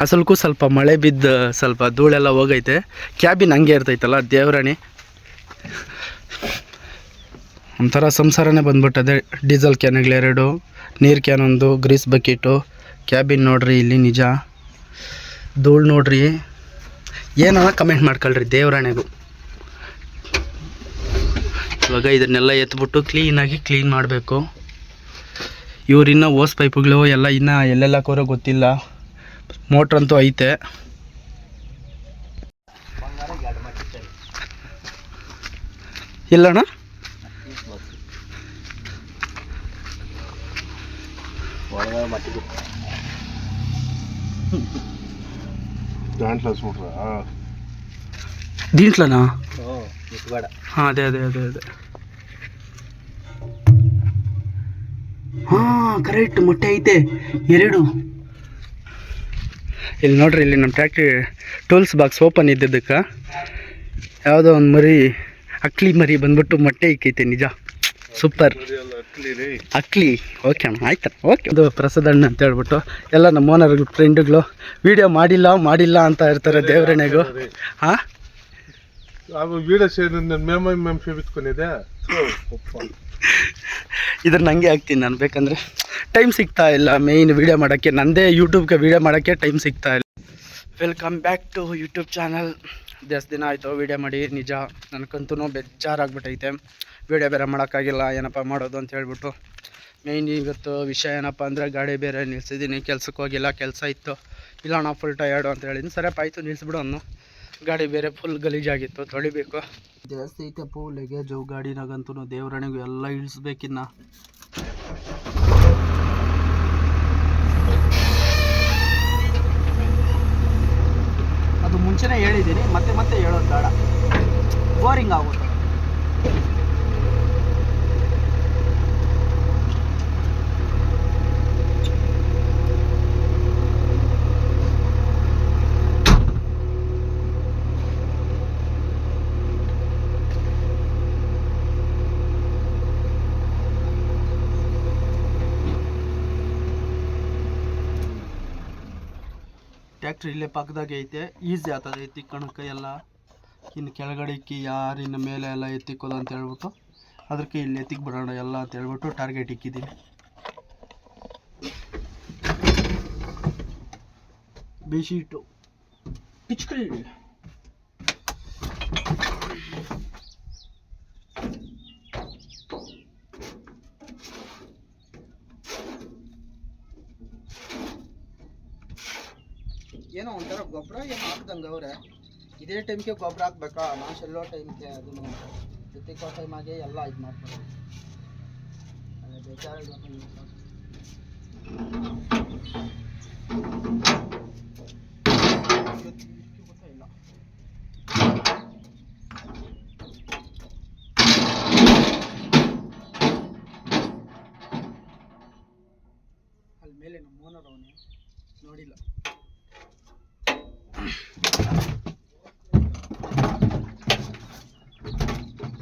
ಅಸಲ್ಗೂ ಸ್ವಲ್ಪ ಮಳೆ ಬಿದ್ದು ಸ್ವಲ್ಪ ಧೂಳೆಲ್ಲ ಹೋಗೈತೆ. ಕ್ಯಾಬಿನ್ ಹಂಗೆ ಇರ್ತೈತಲ್ಲ, ದೇವರಾಣಿ. ಒಂಥರ ಸಂಸಾರನೇ ಬಂದ್ಬಿಟ್ಟದೆ. ಡೀಸೆಲ್ ಕ್ಯಾನ್ಗಳೆರಡು ನೀರು ಕ್ಯಾನ್ ಒಂದು, ಗ್ರೀಸ್ ಬಕೆಟು. ಕ್ಯಾಬಿನ್ ನೋಡ್ರಿ, ಇಲ್ಲಿ ನಿಜ. ಧೂಳು ನೋಡ್ರಿ. ಏನಾರ ಕಮೆಂಟ್ ಮಾಡ್ಕೊಳ್ರಿ ದೇವರಾಣೆಗೂ. ಇವಾಗ ಇದನ್ನೆಲ್ಲ ಎತ್ಬಿಟ್ಟು ಕ್ಲೀನಾಗಿ ಕ್ಲೀನ್ ಮಾಡಬೇಕು. ಇವ್ರು ಇನ್ನೂ ಓಸ್ ಪೈಪುಗಳು ಎಲ್ಲ ಇನ್ನೂ ಎಲ್ಲೆಲ್ಲ ಕೋರೋ ಗೊತ್ತಿಲ್ಲ. ಮೋಟ್ರಂತೂ ಐತೆ. ಇಲ್ಲಣ್ಣ? ದಾಂಟ್ಲ ಸುಡ್ರ ದೀಂಟ್ಲನಾ? ಬೇಡ ಹಾಂ ಅದೇ ಅದೇ ಅದೇ ಅದೇ ಹಾಂ ಕರೆಕ್ಟ್ ಮೊಟ್ಟೆ ಐತೆ ಎರಡು ಇಲ್ಲಿ ನೋಡ್ರಿ, ಇಲ್ಲಿ ನಮ್ಮ ಟ್ಯಾಕ್ಟ್ರಿ ಟೂಲ್ಸ್ ಬಾಕ್ಸ್ ಓಪನ್ ಇದ್ದಿದ್ದಕ್ಕೆ. ಯಾವುದೋ ಒಂದು ಮರಿ, ಅಕ್ಲಿ ಮರಿ ಬಂದ್ಬಿಟ್ಟು ಮೊಟ್ಟೆ ಇಕ್ಕೈತೆ ನಿಜ. ಸೂಪರ್. ಅಕ್ಲಿ. ಓಕೆ ಅಣ್ಣ, ಆಯ್ತಾ. ಓಕೆ ಅದು ಪ್ರಸಾದ ಅಣ್ಣ ಅಂತ ಹೇಳ್ಬಿಟ್ಟು ಎಲ್ಲ ನಮ್ಮ ಓನರ್ಗಳು ಫ್ರೆಂಡ್ಗಳು ವೀಡಿಯೋ ಮಾಡಿಲ್ಲ ಮಾಡಿಲ್ಲ ಅಂತ ಇರ್ತಾರೆ ದೇವರಣೆಗೂ ಹಾಂ? ವೀಡಿಯೋ ಸೇರಿ ನನ್ನ ಮೇಮ್ ಮೆಂಶೆ ಬಿತ್ಕೊಂಡಿದೆ ಇದನ್ನ ನನಗೆ ಆಗ್ತೀನಿ ನಾನು. ಬೇಕಂದರೆ ಟೈಮ್ ಸಿಗ್ತಾ ಇಲ್ಲ ಮೇಯ್ನ್ ವೀಡಿಯೋ ಮಾಡೋಕ್ಕೆ. ನಂದೇ ಯೂಟ್ಯೂಬ್ಗೆ ವೀಡಿಯೋ ಮಾಡೋಕ್ಕೆ ಟೈಮ್ ಸಿಗ್ತಾ ಇಲ್ಲ. Welcome back to YouTube channel ಜಾಸ್ತಿ ದಿನ ಆಯಿತು ವೀಡಿಯೋ ಮಾಡಿ. ನಿಜ ನನಗಂತೂ ಬೇಜಾರಾಗ್ಬಿಟ್ಟೈತೆ ವೀಡಿಯೋ ಬೇರೆ ಮಾಡೋಕ್ಕಾಗಿಲ್ಲ. ಏನಪ್ಪ ಮಾಡೋದು ಅಂತ ಹೇಳ್ಬಿಟ್ಟು. ಮೇಯ್ನ್ ಇವತ್ತು ವಿಷಯ ಏನಪ್ಪ ಅಂದರೆ ಗಾಡಿ ಬೇರೆ ನಿಲ್ಸಿದ್ದೀನಿ. ಕೆಲ್ಸಕ್ಕೆ ಹೋಗಿಲ್ಲ. ಕೆಲಸ ಇತ್ತು. ಇಲ್ಲ, ನಾ ಫುಲ್ ಟಯರ್ಡು ಅಂತ ಹೇಳಿದ್ದೀನಿ. ಸರಿಯಪ್ಪ ಆಯಿತು ನಿಲ್ಲಿಸ್ಬಿಡು ಅನ್ನು. ಗಾಡಿ ಬೇರೆ ಫುಲ್ ಗಲೀಜಾಗಿತ್ತು ತೊಳಿಬೇಕು. ಜಾಸ್ತಿ ಐತೆ ಪೂ ಲಗೇಜು ಗಾಡಿನಾಗಂತೂ ದೇವರಣೆಗೂ ಎಲ್ಲ ಇಳಿಸ್ಬೇಕಿನ್ನ. ಅದು ಮುಂಚೆನೇ ಹೇಳಿದ್ದೀನಿ, ಮತ್ತೆ ಮತ್ತೆ ಹೇಳೋದು ಬೇಡ. ಬೋರಿಂಗ್ ಆಗುತ್ತೆ ಟ್ಯಾಕ್ಟ್ರಿ ಇಲ್ಲೇ ಪಕ್ಕದಾಗೆ ಐತೆ. ಈಸಿ ಆಗ್ತದೆ ಎತ್ತಿಕ್ಕಣಕ್ಕೆ ಎಲ್ಲ. ಇನ್ನು ಕೆಳಗಡೆ ಇಕ್ಕಿ ಯಾರು ಇನ್ನು ಮೇಲೆ ಎಲ್ಲ ಎತ್ತಿಕ್ಕೋದು ಅಂತ ಹೇಳ್ಬಿಟ್ಟು ಅದಕ್ಕೆ ಇಲ್ಲಿ ಎತ್ತಿಕ್ ಬಿಡೋಣ ಎಲ್ಲ ಅಂತ ಹೇಳ್ಬಿಟ್ಟು ಟಾರ್ಗೆಟ್ ಇಕ್ಕಿದ್ದೀನಿ ಬೆಡ್ಶೀಟು ಪಿಚ್ಕಳಿ ಏನೋ ಒಂಥರ ಗೊಬ್ಬರ ಏನು ಹಾಕ್ದಂಗೆ ಅವರೇ? ಇದೇ ಟೈಮ್ಗೆ ಗೊಬ್ಬರ ಹಾಕ್ಬೇಕಾ? ನಾನು ಚೆಲ್ಲೋ ಟೈಮ್ಗೆ ಅದನ್ನು ಟೈಮ್ ಟೈಮಾಗೆ ಎಲ್ಲ ಇದು ಮಾಡ್ತಾರೆ. ಇಲ್ಲ. ಅಲ್ಲಿ ಮೇಲೆ ನಮ್ಮ ಓನರ್ ಅವನೇ, ನೋಡಿಲ್ಲ.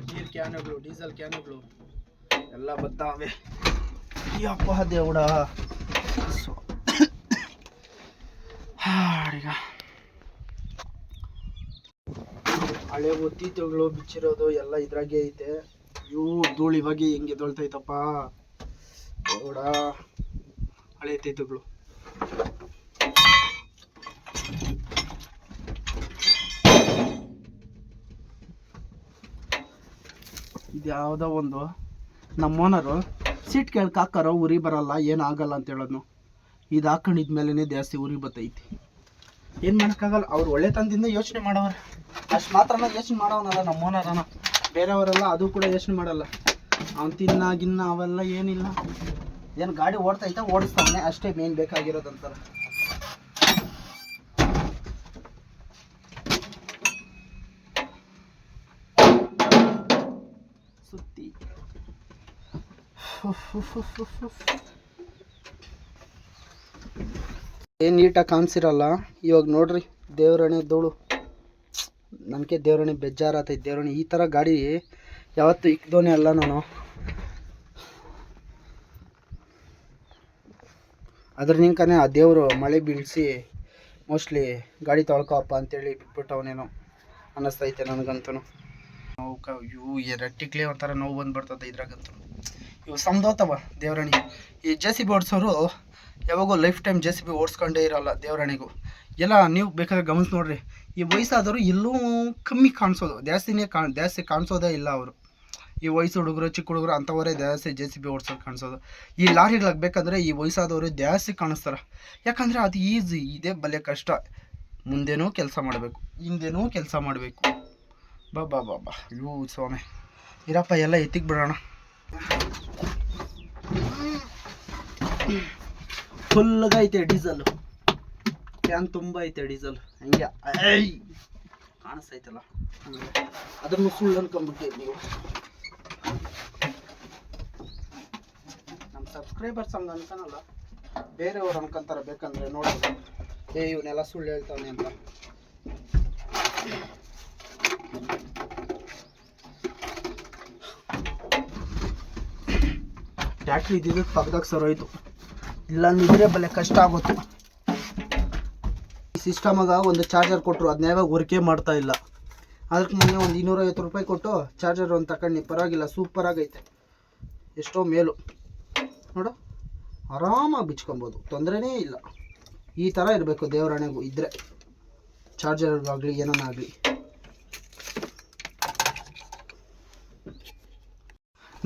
ನೀರು ಕ್ಯಾನುಗಳು, ಡೀಸೆಲ್ ಕ್ಯಾನುಗಳು, ಎಲ್ಲ ಬರ್ತಾವೆ ಯಪ್ಪ ದೇವಡ ಹಾಡಿಗ. ಹಳೆ ಒತ್ತಿತ್ತುಗಳು ಬಿಚ್ಚಿರೋದು ಎಲ್ಲ ಇದ್ರಾಗೆ ಐತೆ. ಇವು ಧೂಳು ಇವಾಗ ಹೆಂಗೆ ದೊಳ್ತೈತಪ್ಪ ದೇವಡ ಹಳೆ ತೈತುಗಳು ಇದು ಯಾವುದೋ ಒಂದು ನಮ್ಮ ಓನರು ಸೀಟ್ ಕೇಳಕ್ಕೆ ಹಾಕಾರೋ ಉರಿ ಬರಲ್ಲ, ಏನಾಗಲ್ಲ ಅಂತ ಹೇಳೋದು ಇದು ಹಾಕೊಂಡಿದ್ಮೇಲೆ ಜಾಸ್ತಿ ಉರಿ ಬತ್ತೈತಿ. ಏನು ಮಾಡೋಕ್ಕಾಗಲ್ಲ, ಅವ್ರು ಒಳ್ಳೆ ತಂದಿಂದ ಯೋಚನೆ ಮಾಡೋರು ಅಷ್ಟು ಮಾತ್ರನ ಯೋಚನೆ ಮಾಡೋನಲ್ಲ ನಮ್ಮ ಓನರನ ಬೇರೆಯವರೆಲ್ಲ ಅದು ಕೂಡ ಯೋಚನೆ ಮಾಡಲ್ಲ. ಅವ್ನು ತಿನ್ನ, ಗಿನ್ನ ಅವೆಲ್ಲ ಏನಿಲ್ಲ. ಏನು ಗಾಡಿ ಓಡ್ತೈತೆ ಓಡಿಸ್ತಾನೆ, ಅಷ್ಟೇ ಮೇನ್ ಬೇಕಾಗಿರೋದಂತಾರೆ ಸುತ್ತಿ. ಏನು ನೀಟಾಗಿ ಕಾಣಿಸಿರಲ್ಲ. ಇವಾಗ ನೋಡ್ರಿ ದೇವರಣೆ ಧೂಳು. ನನಗೆ ದೇವರಣೆ ಬೇಜಾರಾತೈತೆ. ದೇವರಣೆ ಈ ಥರ ಗಾಡಿ ಯಾವತ್ತು ಇಕ್ದೋನೆ ಅಲ್ಲ ನಾನು. ಅದ್ರ ನಿಂಕನೇ ಆ ದೇವರು ಮಳೆ ಬೀಳಿಸಿ ಮೋಸ್ಟ್ಲಿ ಗಾಡಿ ತೊಳ್ಕೊಪ್ಪ ಅಂತೇಳಿ ಬಿಟ್ಬಿಟ್ಟು ಅವನೇನೋ ಅನ್ನಿಸ್ತೈತೆ ನನಗಂತೂ. ನೋವು ಇವು ರಟ್ಟಿಕ್ಲೆ ಒಂಥರ ನೋವು ಬಂದ್ಬಿಡ್ತದೆ ಇದ್ರಾಗಂತೂ. ಇವು ಸಮದೋತವ ದೇವರಾಣಿ ಈ ಜೆ ಸಿ ಬಿ ಓಡಿಸೋರು ಯಾವಾಗೋ life time J C B ಓಡಿಸ್ಕೊಂಡೇ ಇರೋಲ್ಲ ದೇವರಾಣಿಗೂ ಎಲ್ಲ ನೀವು ಬೇಕಾದ್ರೆ ಗಮನಿಸಿ ನೋಡ್ರಿ. ಈ ವಯಸ್ಸಾದವರು ಎಲ್ಲೂ ಕಮ್ಮಿ ಕಾಣಿಸೋದು. ಜಾಸ್ತಿನೇ ಕಾಣ್ ಜಾಸ್ತಿ ಕಾಣಿಸೋದೇ ಇಲ್ಲ ಅವರು. ಈ ವಯಸ್ಸು ಹುಡುಗರು, ಚಿಕ್ಕ ಹುಡುಗರು ಅಂಥವರೇ ಜಾಸ್ತಿ ಜೆ ಸಿ ಬಿ ಓಡಿಸೋದು ಕಾಣಿಸೋದು. ಈ ಲಾರಿಗಳಿಗೆ ಬೇಕಾದ್ರೆ ಈ ವಯಸ್ಸಾದವರು ಜಾಸ್ತಿ ಕಾಣಿಸ್ತಾರೆ. ಯಾಕಂದರೆ ಅದು ಈಸಿ, ಇದೇ ಬಲೆ ಕಷ್ಟ. ಮುಂದೆನೂ ಕೆಲಸ ಮಾಡಬೇಕು, ಹಿಂದೆನೂ ಕೆಲಸ ಮಾಡಬೇಕು. ಬಾ ಬಾ ಬಾ ಬಾ. ಇವು ಸ್ವಾಮಿ. ಇರಪ್ಪ, ಎಲ್ಲ ಎತ್ತಿಗೆ ಬಿಡೋಣ. ಫುಲ್ಗೈತೆ ಡೀಸಲ್. ಕ್ಯಾನ್ ತುಂಬ ಐತೆ ಡೀಸೆಲ್. ಹಂಗೆ ಕಾಣಿಸ್ತೈತಲ್ಲ. ಅದನ್ನು ಸುಳ್ಳು ಅನ್ಕೊಂಡ್ಬಿಟ್ಟೆ ನೀವು. ನಮ್ಮ ಸಬ್ಸ್ಕ್ರೈಬರ್ಸ್ ಹಂಗೆ ಅನ್ಕೊಳಲ್ಲ ಬೇರೆಯವ್ರು ಅನ್ಕೊಂತಾರೆ ಬೇಕಂದ್ರೆ ನೋಡಿ ಏ, ಇವನ್ನೆಲ್ಲ ಸುಳ್ಳು ಹೇಳ್ತಾನೆ ಅಂತ. ಟ್ಯಾಕ್ಟ್ರಿ ಇದ್ದಿದ್ದಕ್ಕೆ ಪಕ್ಕದಾಗ ಸರೋಯ್ತು ಇಲ್ಲ ನಿದ್ರೆ ಬಲೆ ಕಷ್ಟ ಆಗುತ್ತೆ ಈ ಸಿಸ್ಟಮಾಗ ಒಂದು ಚಾರ್ಜರ್ ಕೊಟ್ಟರು ಅದನ್ನ ಯಾವಾಗ ವರ್ಕೇ ಮಾಡ್ತಾ ಇಲ್ಲ. ಅದಕ್ಕೆ ಮೊನ್ನೆ ಒಂದು ಇನ್ನೂರೈವತ್ತು ರೂಪಾಯಿ ಕೊಟ್ಟು ಚಾರ್ಜರ್ ಒಂದು ತಗೊಂಡು ಪರವಾಗಿಲ್ಲ ಸೂಪರ್ ಆಗೈತೆ. ಎಷ್ಟೋ ಮೇಲು. ನೋಡು, ಆರಾಮಾಗಿ ಬಿಚ್ಕೊಬೋದು, ತೊಂದರೆನೇ ಇಲ್ಲ. ಈ ಥರ ಇರಬೇಕು ದೇವರಾಣೆಗೂ ಇದ್ದರೆ ಚಾರ್ಜರ್ಗಾಗಲಿ ಏನನ್ನಾಗಲಿ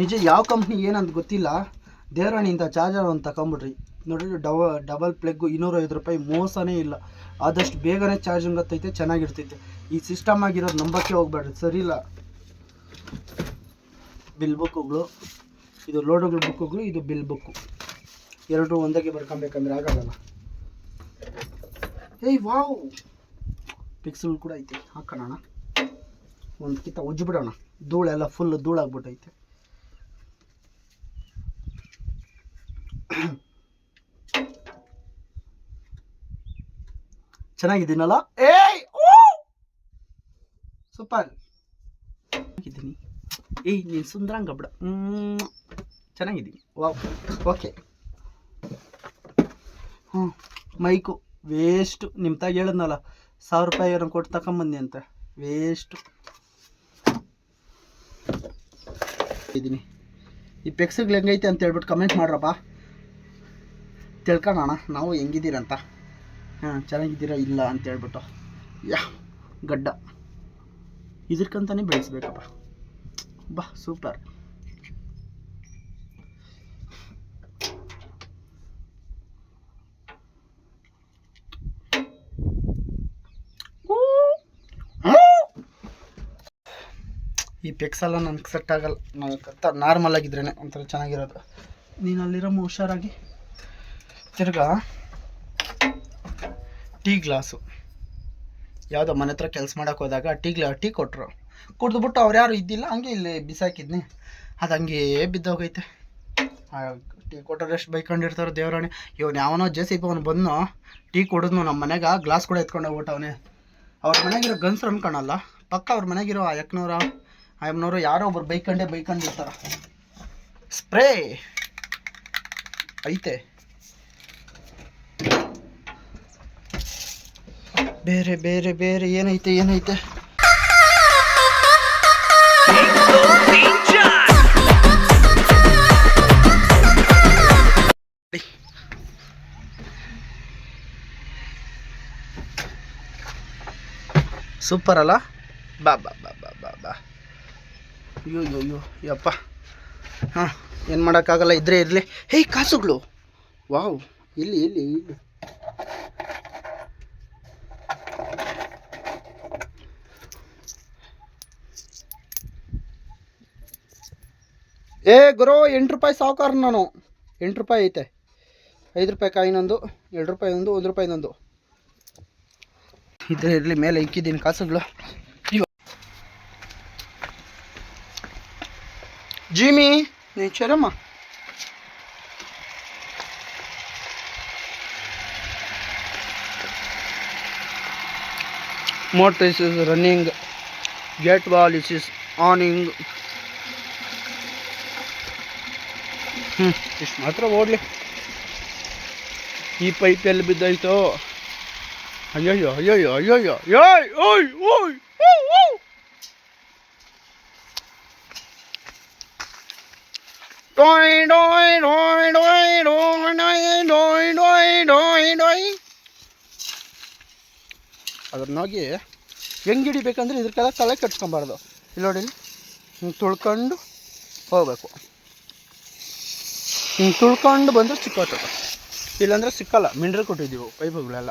ನಿಜ, ಯಾವ ಕಂಪ್ನಿ ಏನಂತ ಗೊತ್ತಿಲ್ಲ. ದೇವರಾಣಿಯಿಂದ ಚಾರ್ಜರ್ ಒಂದು ತಗೊಂಬಿಡ್ರಿ. ನೋಡಿರಿ ಡವ ಡಬಲ್ ಪ್ಲಗ್ಗು ಇನ್ನೂರೈದು ರೂಪಾಯಿ ಮೋಸನೇ ಇಲ್ಲ. ಆದಷ್ಟು ಬೇಗನೆ ಚಾರ್ಜಿಂಗ್ ಹತ್ತೈತೆ ಚೆನ್ನಾಗಿರ್ತೈತೆ. ಈ ಸಿಸ್ಟಮ್ ಆಗಿರೋದು ನಂಬಕ್ಕೆ ಹೋಗ್ಬೇಡ್ರಿ, ಸರಿ ಇಲ್ಲ? ಬಿಲ್ ಬುಕ್ಗಳು ಇದು ಲೋಡುಗಳು ಬುಕ್ಗಳು ಇದು ಬಿಲ್ ಬುಕ್ಕು ಎರಡು ಒಂದಕ್ಕೆ ಬರ್ಕೊಬೇಕಂದ್ರೆ ಆಗೋಲ್ಲ ಏಯ್, ವಾವ್! ಪಿಕ್ಸಲ್ ಕೂಡ ಐತೆ ಹಾಕೋಣ ಒಂದು ಕಿತ್ತ ಉಜ್ಜಿಬಿಡೋಣ. ಧೂಳೆಲ್ಲ ಫುಲ್ ಧೂಳಾಗ್ಬಿಟ್ಟೈತೆ. ಚೆನ್ನಾಗಿದ್ದೀನಲ್ಲ? ಏಯ್ ಸೂಪರ್. ಚೆನ್ನಾಗಿದ್ದೀನಿ. ಏಯ್, ನೀನು ಸುಂದ್ರಂಗ ಬಿಡ ಚೆನ್ನಾಗಿದ್ದೀನಿ. ವಾವ್. ಓಕೆ. ಹ್ಞೂ ಮೈಕು ವೇಸ್ಟು. ನಿಮ್ಮ ತಾಗ ಹೇಳಿದ್ನಲ್ಲ, ಸಾವಿರ ರೂಪಾಯಿ ಏನೋ ಕೊಟ್ಟು ತಗೊಂಬಂದಿ ಅಂತ. ವೇಸ್ಟು. ಇದ್ದೀನಿ. ಈ ಪೆಕ್ಸಗ್ಳು ಹೆಂಗೈತೆ ಅಂತ ಹೇಳ್ಬಿಟ್ಟು ಕಮೆಂಟ್ ಮಾಡ್ರಪ್ಪ. ತಿಳ್ಕೊಳ್ಳೋಣ ನಾವು ಹೆಂಗಿದ್ದೀರಂತ. ಹಾಂ, ಚೆನ್ನಾಗಿದ್ದೀರಾ ಇಲ್ಲ ಅಂತ ಹೇಳ್ಬಿಟ್ಟು. ಯಾ, ಗಡ್ಡ. ಇದಕ್ಕಂತಾನೆ ಬೆಳೆಸ್ಬೇಕಪ್ಪ. ಬಾ, ಸೂಪರ್. ಈ ಪೆಕ್ಸೆಲ್ಲ ನನಗೆ ಸೆಟ್ ಆಗಲ್ಲ. ನನಗೆ ನಾರ್ಮಲ್ ಆಗಿದ್ರೇ ಒಂಥರ ಚೆನ್ನಾಗಿರೋದು. ನೀನು ಅಲ್ಲಿರೋ ಹುಷಾರಾಗಿ ತಿರ್ಗಾ. Tea glass. ಯಾವುದೋ ಮನೆ ಹತ್ರ ಕೆಲಸ ಮಾಡೋಕೆ ಹೋದಾಗ ಟೀ ಗ್ಲಾ, ಟೀ ಕೊಟ್ಟರು ಕುಡಿದ್ಬಿಟ್ಟು ಅವ್ರು ಯಾರು ಇದ್ದಿಲ್ಲ, ಹಂಗೆ ಇಲ್ಲಿ ಬಿಸಾಕಿದ್ನಿ. ಅದು ಹಂಗೇ ಬಿದ್ದೋಗೈತೆ. ಟೀ ಕೊಟ್ಟರೆ ಎಷ್ಟು ಬೈಕೊಂಡಿರ್ತಾರೆ ದೇವರಾಣಿ. ಇವನು ಯಾವನೋ ಜೆ ಸಿ ಅವನು ಬಂದು ಟೀ ಕುಡಿದ್ನು ನಮ್ಮ ಮನೆಗೆ, ಗ್ಲಾಸ್ ಕೂಡ ಎತ್ಕೊಂಡು ಹೋಗ್ಬಿಟ್ಟವನೇ ಅವ್ರ ಮನೆಗಿರೋ ಗನ್ಸ್ರು ಅನ್ಕೊಳಲ್ಲ ಪಕ್ಕ ಅವ್ರ ಮನೆಗಿರೋ ಆ ಯಕ್ನವ್ರ ಆ ಯಮ್ನವರು ಯಾರೋ ಒಬ್ರು ಬೈಕಂಡೇ ಬೈಕೊಂಡಿರ್ತಾರೆ. ಸ್ಪ್ರೇ! ಐತೆ. ಬೇರೆ ಬೇರೆ ಬೇರೆ, ಏನೈತೆ ಏನೈತೆ? ಸೂಪರ್ ಅಲ್ಲ? ಬಾ ಬಾ ಬಾ ಬಾ ಬಾ ಬಾ. ಅಯ್ಯೋ ಅಯ್ಯೋ ಅಯ್ಯೋ, ಯಪ್ಪ. ಹಾಂ, ಏನು ಮಾಡೋಕ್ಕಾಗಲ್ಲ, ಇದ್ರೆ ಇರಲಿ. ಹೇಯ್, ಕಾಸುಗಳು. ವಾವ್, ಇಲ್ಲಿ ಇಲ್ಲಿ ಇಲ್ಲಿ. ಏ ಗುರು, ಎಂಟು ರೂಪಾಯಿ ಸಾವುಕಾರ ನಾನು. ಎಂಟು ರೂಪಾಯಿ ಐತೆ. ಐದು ರೂಪಾಯಿ ಕಾಯಿನೊಂದು ಎರಡು ರೂಪಾಯಿ ಒಂದು ಒಂದು ರೂಪಾಯಿನೊಂದು ಇದ್ರೆ ಇರಲಿ, ಮೇಲೆ ಇಕ್ಕಿದ್ದೀನಿ ಕಾಸುಗಳು. ಜಿಮಿ, ನೀನು ಚರಮ್ಮ. Is running, gate wall is is awning ಹ್ಞೂ ಇಷ್ಟು ಮಾತ್ರ ಓಡಲಿ. ಈ ಪೈಪ್ ಎಲ್ಲಿ ಬಿದ್ದಾಯ್ತು? ಅಯ್ಯಯ್ಯೋ ಅಯ್ಯಯ್ಯೋ ಅಯ್ಯಯ್ಯೋ ಯೋಯ್ ಓಯ್ ಓಯ್ ಊ. ಡೋಯ್ ಡೋಯ್ ಡೋಯ್ ಡೋಯ್ ಡೋಯ್ ಡೋಯ್ ಡೋಯ್ ಡೋಯ್ ಡೋಯ್ ಅದನ್ನ ಹೋಗಿ ಹಿಡಿಬೇಕಂದ್ರೆ ಕಡೆ ತಲೆ ಕಟ್ಸ್ಕೊಬಾರ್ದು. ಇಲ್ಲಿ ನೋಡಿ ತುಳ್ಕೊಂಡು ಹೋಗ್ಬೇಕು. ಹಿಂಗೆ ತುಳ್ಕೊಂಡು ಬಂದರೆ ಸಿಕ್ಕೋತು ಇಲ್ಲಾಂದ್ರೆ ಸಿಕ್ಕಲ್ಲ ಮಿಂಡ್ರೆ ಕೊಟ್ಟಿದ್ದೀವಿ, ಪೈಪುಗಳೆಲ್ಲ.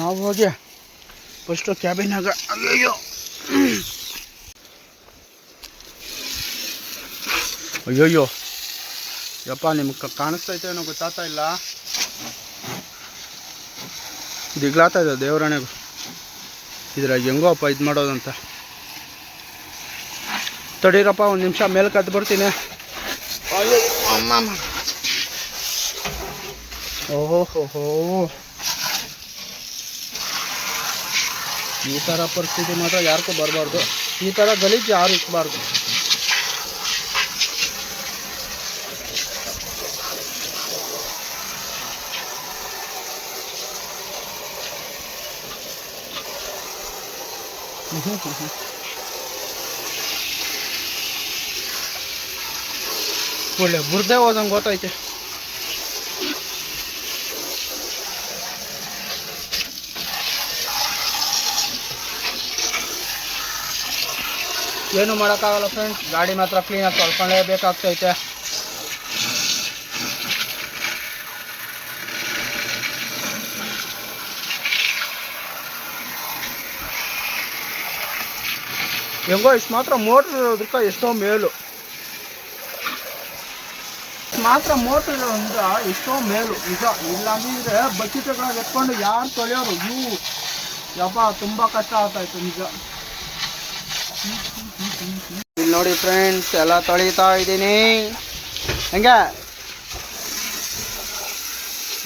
ನಾವು ಹೋಗಿ ಫಸ್ಟು ಕ್ಯಾಬಿನಾಗ ಅಯ್ಯೋ ಅಯ್ಯೋಯ್ಯೋ. ಯಪ್ಪ, ನಿಮ್ಗೆ ಕಾಣಿಸ್ತೈತೆ ಏನೋ ಗೊತ್ತಾಗ್ತಾ ಇಲ್ಲ. ದಿಗ್ಲಾತಾ ಇದೆ ದೇವರಣೆಗೂ ಇದ್ರಾಗ ಹೆಂಗೋ ಅಪ್ಪ ಇದು ಮಾಡೋದಂತ. तड़ीरप निम्स मेल कत्बरती ओहोहोर पर्स्थिति मैं यारकू बरबार गलीज यार इकबार् हम्म हम्म हम्म ಒಳ್ಳೆ ಬುರ್ದೆ ಹೋದಂಗೆ ಗೊತ್ತೈತೆ. ಏನು ಮಾಡೋಕ್ಕಾಗಲ್ಲ ಫ್ರೆಂಡ್ಸ್ ಗಾಡಿ ಮಾತ್ರ ಕ್ಲೀನಾಗಿ ತೊಳ್ಕೊಳ್ಳೇಬೇಕಾಗ್ತೈತೆ ಹೆಂಗೋ ಇಷ್ಟು ಮಾತ್ರ ಮೋಟ್ರ್ ಇರೋದಕ್ಕೆ ಎಷ್ಟೋ ಮೇಲು. ಮಾತ್ರ ಮೋಟ್ರ್ ಇರೋದ್ರಿಂದ ಎಷ್ಟೋ ಮೇಲು. ನಿಜ ಇಲ್ಲಾಂದ್ರೆ ಬಕೆಟ್ಗಳಾಗ ಎತ್ಕೊಂಡು ಯಾರು ತೊಳೆಯೋರು? ಇವು. ಯಪ್ಪ, ತುಂಬ ಕಷ್ಟ ಆಗ್ತಾಯಿತ್ತು ನಿಜ ಇಲ್ಲಿ ನೋಡಿ ಫ್ರೆಂಡ್ಸ್ ಎಲ್ಲ ತೊಳಿತಾ ಇದ್ದೀನಿ. ಹೆಂಗೆ?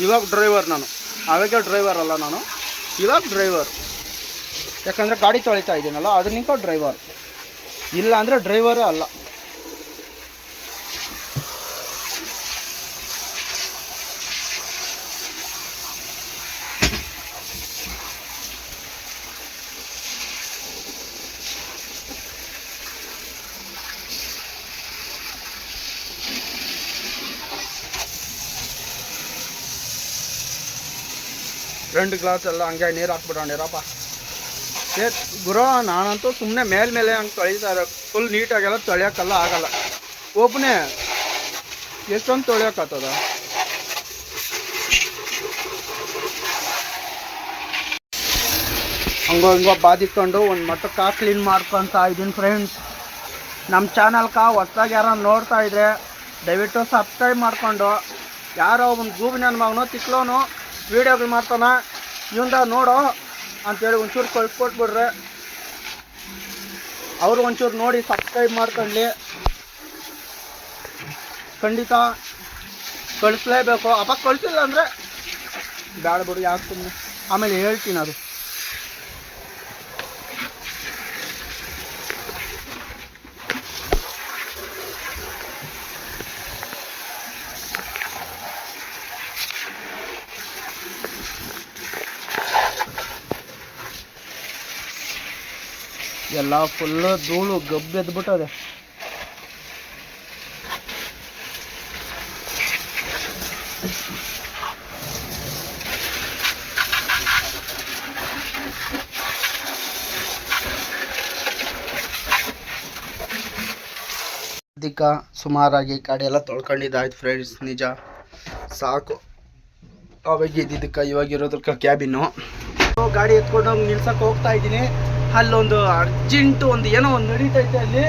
ಇವಾಗ ಡ್ರೈವರ್ ನಾನು. ಅವಾಗ ಡ್ರೈವರ್ ಅಲ್ಲ ನಾನು. ಇವಾಗ ಡ್ರೈವರ್ ಯಾಕಂದರೆ ಗಾಡಿ ತೊಳಿತಾ ಇದ್ದೀನಲ್ಲ ಅದನ್ನಿಂಕ ಡ್ರೈವರ್ ಇಲ್ಲ ಅಂದರೆ ಡ್ರೈವರೇ ಅಲ್ಲ. రెండు ಗ್ಲಾಸ್ ಎಲ್ಲ ಹಂಗೆ ನೀರು ಹಾಕ್ಬಿಡೋಣಿರಪ್ಪ ಏ ಗುರು ನಾನಂತೂ ಸುಮ್ಮನೆ ಮೇಲ್ಮೇಲೆ ಹಂಗೆ ತೊಳಿತಾರೆ ಫುಲ್ ನೀಟಾಗೆಲ್ಲ ತೊಳೆಯೋಕ್ಕೆಲ್ಲ ಆಗಲ್ಲ ಒಬ್ಬನೇ ಎಷ್ಟೊಂದು ತೊಳೆಯೋಕ್ಕಾಗ್ತದ ಹಂಗೋ ಹಿಂಗೋ ಬಾದಿಕೊಂಡು ಒಂದು ಮಟ್ಟಕ್ಕೆ ಕ್ಲೀನ್ ಮಾಡ್ಕೊತ ಇದ್ದೀನಿ ಫ್ರೆಂಡ್ಸ್ ನಮ್ಮ ಚಾನಲ್ಕ ಹೊಸ್ದಾಗಿ ಯಾರೋ ನೋಡ್ತಾ ಇದ್ರೆ ದಯವಿಟ್ಟು ಸಬ್ಸ್ಕ್ರೈಬ್ ಮಾಡಿಕೊಂಡು ಯಾರೋ ಒಂದು ಗೂಬಿನ ಮಗನೋ ತಿಕ್ಲೋನು ವೀಡಿಯೋಗಳು ಮಾಡ್ತಾನ. ಇವಂದ ನೋಡೋ ಅಂತೇಳಿ ಒಂಚೂರು ಕಳ್ಸ್ಕೊಟ್ಬಿಡ್ರೆ ಅವರು ಒಂಚೂರು ನೋಡಿ ಸಬ್ಸ್ಕ್ರೈಬ್ ಮಾಡ್ಕೊಳ್ಳಿ. ಖಂಡಿತ ಕಳಿಸ್ಲೇಬೇಕು. ಅಪ್ಪ ಕಳಿಸಿಲ್ಲ ಅಂದರೆ ಬೇಡ ಬಿಡು, ಯಾಕೆ ಸುಮ್ಮನೆ ಆಮೇಲೆ ಹೇಳ್ತೀನಿ ಅದು. ಎಲ್ಲ ಫುಲ್ಲು ಧೂಳು ಗಬ್ಬು ಎದ್ಬಿಟ್ಟದೆ ಅಧಿಕ ಸುಮಾರಾಗಿ ಗಾಡಿ ಎಲ್ಲ ತೊಳ್ಕೊಂಡಿದ್ದಾಯ್ತು ಫ್ರೆಂಡ್ಸ್ ನಿಜ. ಸಾಕು. ಅವಾಗ ಇದ್ದಿದ್ದಕ್ಕೆ ಇವಾಗ ಇರೋದಕ್ಕೆ ಕ್ಯಾಬಿನ್ನು ಗಾಡಿ ಎತ್ಕೊಂಡು ನಿಲ್ಸಕ್ಕೆ ಹೋಗ್ತಾ ಇದ್ದೀನಿ. ಅಲ್ಲೊಂದು ಅರ್ಜೆಂಟು ಒಂದು ಏನೋ ಒಂದು ನಡೀತೈತೆ ಅಲ್ಲಿ.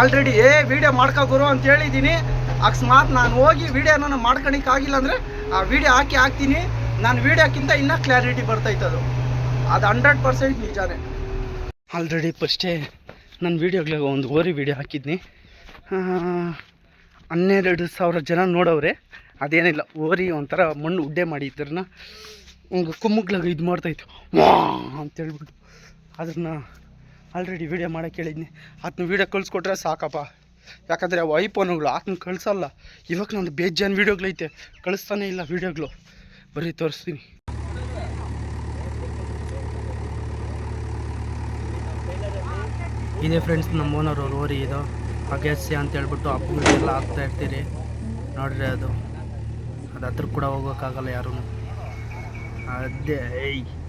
ಆಲ್ರೆಡಿ ಏ ವಿಡಿಯೋ ಮಾಡ್ಕೊ ಗುರು ಅಂತ ಹೇಳಿದ್ದೀನಿ ಅಕಸ್ಮಾತ್ ನಾನು ಹೋಗಿ ವೀಡಿಯೋನ ಮಾಡ್ಕೊಳಕ್ಕೆ ಆಗಿಲ್ಲ ಅಂದರೆ ಆ ವಿಡಿಯೋ ಹಾಕಿ ಹಾಕ್ತೀನಿ. ನಾನು ವಿಡಿಯೋಕ್ಕಿಂತ ಇನ್ನೂ ಕ್ಲಾರಿಟಿ ಬರ್ತೈತೆ ಅದು. ಅದು ಹಂಡ್ರೆಡ್ ಪರ್ಸೆಂಟ್ ನಿಜಾನೇ. ಆಲ್ರೆಡಿ ಫಸ್ಟೇ ನನ್ನ ವೀಡಿಯೋಗಳಿಗೆ ಒಂದು ಓರಿ ವೀಡಿಯೋ ಹಾಕಿದ್ನಿ. ಹನ್ನೆರಡು ಸಾವಿರ ಜನ ನೋಡವ್ರೆ. ಅದೇನಿಲ್ಲ ಓರಿ ಒಂಥರ ಮಣ್ಣು ಉಡ್ಡೆ ಮಾಡಿದ್ದರನ್ನ ಹಂಗೆ ಕುಮ್ಮಗ್ಲಾಗ ಇದು ಮಾಡ್ತಾಯಿತ್ತು ಅಂತೇಳ್ಬಿಟ್ಟು ಅದನ್ನು ಆಲ್ರೆಡಿ ವೀಡಿಯೋ ಮಾಡೋಕೆ ಹೇಳಿದ್ನಿ. ಅದನ್ನ ವೀಡಿಯೋ ಕಳಿಸ್ಕೊಟ್ರೆ ಸಾಕಪ್ಪ. ಯಾಕಂದರೆ ಅವು ಐಫೋನುಗಳು ಆತನ ಕಳಿಸಲ್ಲ. ಇವಾಗ ನಂದು ಬೇಜಾನ್ ವೀಡಿಯೋಗಳೈತೆ ಕಳಿಸ್ತಾನೆ ಇಲ್ಲ ವೀಡಿಯೋಗಳು ಬರೀ ತೋರಿಸ್ತೀನಿ. ಇದೇ ಫ್ರೆಂಡ್ಸ್ ನಮ್ಮ ಓನರ್ ಅವ್ರು ಓರಿ ಇದು. ಅಗಸ್ಯ ಅಂತ ಹೇಳ್ಬಿಟ್ಟು ಹಬ್ಬಗಳಿಗೆಲ್ಲ ಹಾಕ್ತಾ ಇರ್ತೀರಿ. ನೋಡ್ರಿ ಅದು. ಅದು ಹತ್ರ ಕೂಡ ಹೋಗೋಕ್ಕಾಗಲ್ಲ ಯಾರೂ ಅದೇ, ಏಯ್.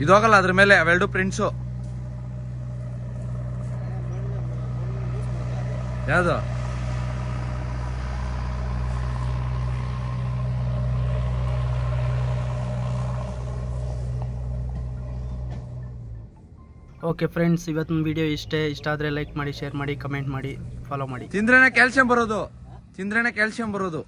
ಇದು ಹೋಗಲ್ಲ ಅದ್ರ ಮೇಲೆ ಅವೆರಡು ಪ್ರಿಂಟ್ಸು ಯಾವುದು? ಓಕೆ ಫ್ರೆಂಡ್ಸ್, ಇವತ್ತಿನ ವಿಡಿಯೋ ಇಷ್ಟೇ. ಇಷ್ಟ ಆದರೆ ಲೈಕ್ ಮಾಡಿ ಶೇರ್ ಮಾಡಿ ಕಮೆಂಟ್ ಮಾಡಿ ಫಾಲೋ ಮಾಡಿ. ತಿಂದ್ರೇನೆ ಕ್ಯಾಲ್ಸಿಯಂ ಬರೋದು. ತಿಂದ್ರೇನೆ ಕ್ಯಾಲ್ಸಿಯಂ ಬರೋದು.